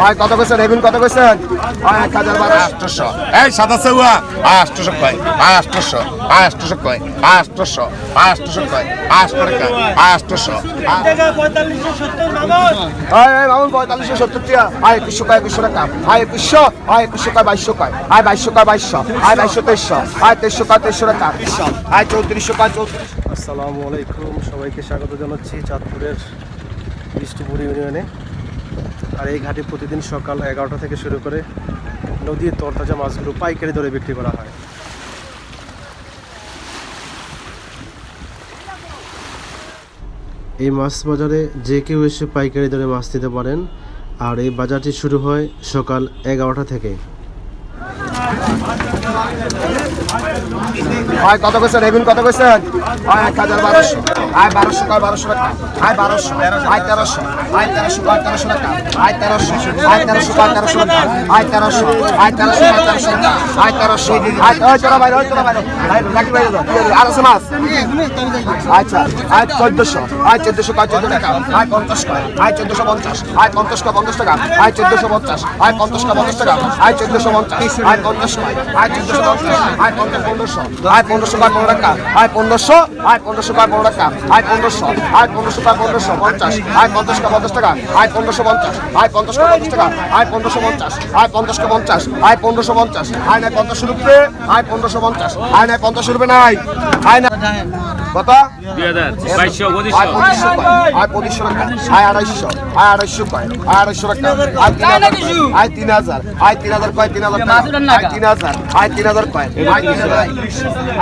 ভাই কত কইছেন? এগুন কত কইছেন? ভাই এক হাজার বারোশো আটশো এই সাদা সেউয়া আটশো কয় আটশো আটশো কয় আটশো আটশো কয় আটশো টাকা আটশো আয় আয় মামুন পঁয়তাল্লিশশো সত্তর টিয়া। আয় একুশশো কয় একুশশো টাকা। আয় একুশশো আয় একুশশো কয় বাইশশো কয়। আয় বাইশশো কয় বাইশশো। আয় বাইশশো তেইশশো। আয় তেইশশো কয় তেইশশো টাকা। আয় চৌত্রিশশো কয় চৌত্রিশ। আসসালামু আলাইকুম। সবাইকে স্বাগত জানাচ্ছি চাঁদপুরের বৃষ্টিপুর ইউনিয়নে আর এই ঘাটে প্রতিদিন সকাল এগারোটা থেকে শুরু করে নদীর তরতাজা মাছগুলো পাইকারি দরে বিক্রি করা হয়। এই মাছ বাজারে যে কেউ এসে পাইকারি দরে মাছ নিতে পারেন। আর এই বাজারটি শুরু হয় সকাল এগারোটা থেকে। আয় কত কইছেন এগুন কত কইছেন? আয় এক হাজার বারোশো। আয় বারোশো কয়, বারোশো টাকা। আয় বারোশো। আয় তেরোশো। আয় তেরোশো। কয়, তেরোশো টাকা। আয় তেরোশো। আয় তেরোশো কয়, তেরোশো টাকা। আয় তেরোশো। আয় তেরোশো কয়, তেরোশো টাকা। আয় তেরোশো। আয় ওই, চলো বাইরে, ওই, চলো আয় লাকি বাইরে দাও। আর আছে মাছ? আচ্ছা আয় চোদ্দশো। আয় চোদ্দশো কয়, চোদ্দ টাকা। আয় পঞ্চাশ কয়। আয় চোদ্দশো পঞ্চাশ। আয় পঞ্চাশ কয়, পঞ্চাশ টাকা। আয় চোদ্দশো পঞ্চাশ। আয় পঞ্চাশ কয়, পঞ্চাশ টাকা। আয় চোদ্দশো পঞ্চাশ। আয় পঞ্চাশ কয়। আয় চোদ্দশো পঞ্চাশ। আয় পঞ্চাশ। পনেরোশো। আয় পনেরোশো কয় পনেরো টাকা। আয় পনেরোশো। আয় পনেরোশো কয় পনেরো টাকা। আয় পনেরোশো। আয় পনেরোশো কয় পনেরোশো, পঞ্চাশ। আয় পঞ্চাশ কয় পঞ্চাশ টাকা। আয় পনেরোশো, পঞ্চাশ। আয় পঞ্চাশ কয় পঞ্চাশ টাকা। আয় পনেরোশো, পঞ্চাশ। আয় পঞ্চাশ কয় পঞ্চাশ। আয় পনেরোশো, পঞ্চাশ। আয় নাই, পঞ্চাশ রুপে। আয় নাই আয় না কত? আয় পঁচিশশো টাকা। আয় আড়াইশো আয় আড়াইশো কয়। আয় আড়াইশো টাকা। আয় তিন হাজার আয় তিন হাজার। আয় তিন হাজার কয় তিন হাজার টাকা। আয় তিন হাজার। আয় তিন হাজার কয়। আয় তিন হাজার।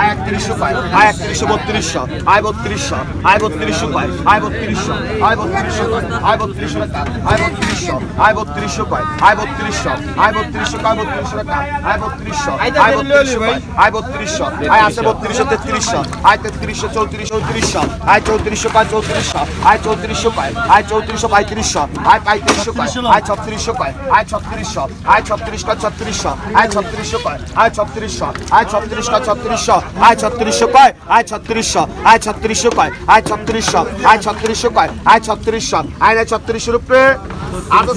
আয় একত্রিশশো কয়। আয় একত্রিশশো বত্রিশশো। আয় বত্রিশশো। আয় বত্রিশশো কয়। আয় বত্রিশশো। আয় বত্রিশশো আয় বত্রিশশো টাকা। আয় বত্রিশশো। আয় বত্রিশশো কয়। আয় বত্রিশশো। আয় বত্রিশশো কয় বত্রিশশো টাকা। আয় বত্রিশশো। আয় বত্রিশশো আয় বত্রিশশো। আয় আছে বত্রিশশো তেত্রিশশো। আয় তেত্রিশশো চৌত্রিশ চৌত্রিশশো আয় চৌত্রিশশো কয় চৌত্রিশশো আয় চৌত্রিশশো কয় আয় চৌত্রিশশো পঁয়ত্রিশশো আয় পঁয়ত্রিশশো কয় আয় ছত্রিশশো কয় আয় ছত্রিশশো আয় ছত্রিশ কয় ছত্রিশশো আয় ছত্রিশশো কয় আয় ছত্রিশশো আয় ছত্রিশ কয় ছত্রিশশো আয় ছত্রিশশো কয় আয় ছত্রিশশো আয় ছত্রিশশো কয় আয় ছত্রিশশো আয় ছত্রিশশো কয় আয় ছত্রিশশো আয় নাই ছত্রিশ রূপে আরও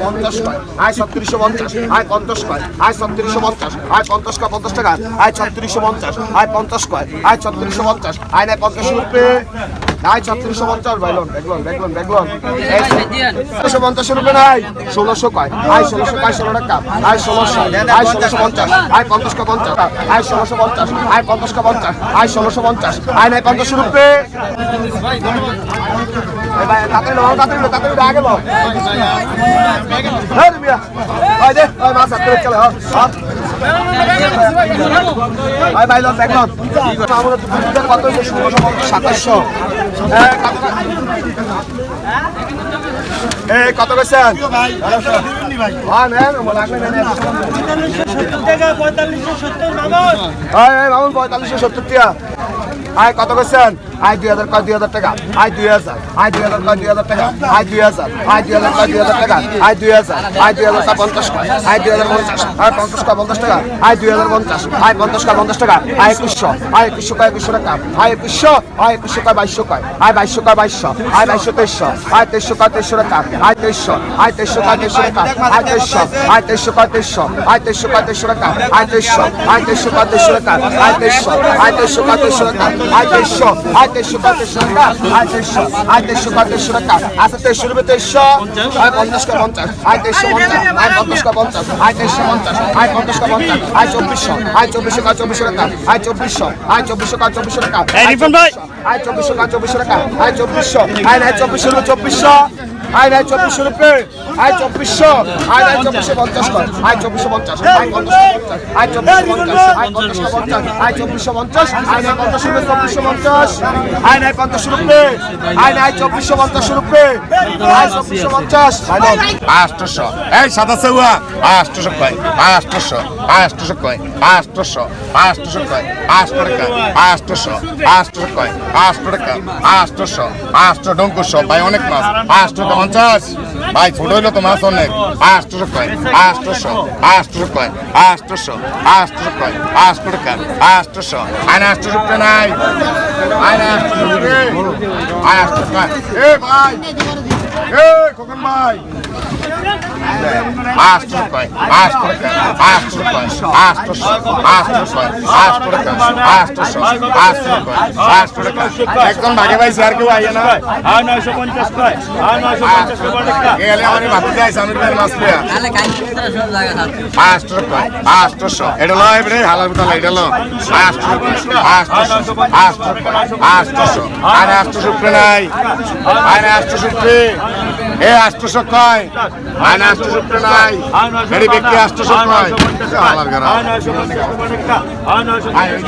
পঞ্চাশ কয় আয় ছত্রিশশো পঞ্চাশ আয় পঞ্চাশ কয় আয় ছত্রিশশো পঞ্চাশ আয় পঞ্চাশ কয় পঞ্চাশ টাকা আয় ছত্রিশশো পঞ্চাশ আয় পঞ্চাশ কয় আয় ছত্রিশশো পঞ্চাশ আয় নাই পঞ্চাশ রূপে আয় ছত্রিশশো পঞ্চাশ বাইলন দেখলন দেখলন দেখলন ষোলোশো পঞ্চাশ রুপে নাই, ষোলোশো কয়। আয় ষোলোশো কয় ষোলো টাকা আয় ষোলোশো আয় ষোলোশো পঞ্চাশ। আয় পঞ্চাশ কা পঞ্চাশ। আয় ষোলোশো পঞ্চাশ। আয় পঞ্চাশ পঞ্চাশ। আয় ষোলোশো পঞ্চাশ। আয় নাই পঞ্চাশ রুপে তাড়াতাড়ি লো তাড়াতাড়ি লো তাড়াতাড়ি আগে লো হ্যাঁ মিয়া দে ভাই ভাই লোন দেখ লোন আমরা দুধের কত সাতাশশো। এ কত কইছেন হ্যাঁ নেন মামুন, পঁয়তাল্লিশশো সত্তর টিয়া। আয়, কত কইছেন? আয় দুই হাজার কয় দুই হাজার টাকা আয় দুই হাজার আয় দুই হাজার কয় দুই হাজার টাকা আয় দুই হাজার আয় দুই হাজার কয় দুই হাজার টাকা আয় দুই হাজার আয় দুই হাজার পঞ্চাশ কয় আয় দুই হাজার পঞ্চাশ আয় পঞ্চাশ কয় পঞ্চাশ টাকা আয় দুই হাজার পঞ্চাশ আয় পঞ্চাশ কয় পঞ্চাশ টাকা আয় একুশশো আয় একুশশো কয় একুশশো টাকা আয় একুশশো আয় একুশশো কয় বাইশশো কয় আয় বাইশশো কয় বাইশশো আয় বাইশশো তেইশশো আয় তেইশশো কয় তেইশশো টাকা আয় তেইশশো আয় তেইশশো কয় তেইশশো টাকা আয় তেইশশো আয় তেইশশো কয় তেইশশো আয় তেইশশো কয় তেইশশো টাকা আয় তেইশশো আয় তেইশশো কয় তেইশশো টাকা আয় তেইশশো আয় তেইশশো কয় তেইশশো টাকা আয় তেইশশো আয় কয় তেইশশো টাকা আয় তেইশশো আয় তেইশশো কয় তেইশশো টাকা আচ্ছা তেইশশো রুপে তেইশশো আয় পঞ্চাশ কয় পঞ্চাশ আয় তেইশশো পঞ্চাশ আয় পঞ্চাশ কয় পঞ্চাশ আয় তেইশশো পঞ্চাশ আয় পঞ্চাশ কয় পঞ্চাশ আয় চব্বিশশো আয় চব্বিশশো কয় চব্বিশশো টাকা আয় চব্বিশশো আয় চব্বিশশো কয় চব্বিশশো টাকা আয় চব্বিশশো কয় চব্বিশশো টাকা আয় চব্বিশশো আয় নাই চব্বিশশো চব্বিশশো আয় নাই চব্বিশশো রুপে আয় চব্বিশশো আয় নাই চব্বিশশো পঞ্চাশ আয় চব্বিশশো পঞ্চাশ আয় চব্বিশশো পঞ্চাশ আয় চব্বিশশো পঞ্চাশ আয় নাই পঞ্চাশ রুপে চব্বিশশো পঞ্চাশ আয় নাই পঞ্চাশ রুপে আয় নাই চব্বিশশো পঞ্চাশ রুপে আয় চব্বিশশো পঞ্চাশ আটশো এই সাদা সেউয়া আটশো কয় আটশো আটশো কয় আটশো আটশো কয় আটশো টাকা আটশো আটশো কয় আটশো টাকা আটশো আটশো ডঙ্কুশো ভাই অনেক মাছ আটশো পঞ্চাশ। ভাই, ছোট হইল তো মাছ অনেক। আটশো কয়? আটশো আটশো কয়? আটশো আটশো কয়? আটশো টাকা আটশো আইন আটশো রুপে নাই। আইন আটশো রুপে। আটশো কয় এ ভাই, এ খোকন ভাই। আটশো কয় আটশো টাকা আটশো কয় আটশো আটশো কয় আটশো টাকা আটশো আটশো কয় আটশো টাকা একদম ভাগে পাইছে আর কেউ আইয়ে না আর নয়শো পঞ্চাশ কয় আর নয়শো পঞ্চাশ টাকা গেলে আমার ভাতে যাইছে আমি মাছ পেয়া আটশো কয় আটশো এটা লয় রে হালার বিতাল এটা লো আটশো আটশো আটশো আটশো আর আটশো শুক্রে নাই আর আটশো শুক্রে এ আটশো কয় আর আটশো শুক্রে নাই এটি ব্যক্তি আটশো কয় হালার গারা আর নয়শো পঞ্চাশ টাকা আর নয়শো আয়, ওই যে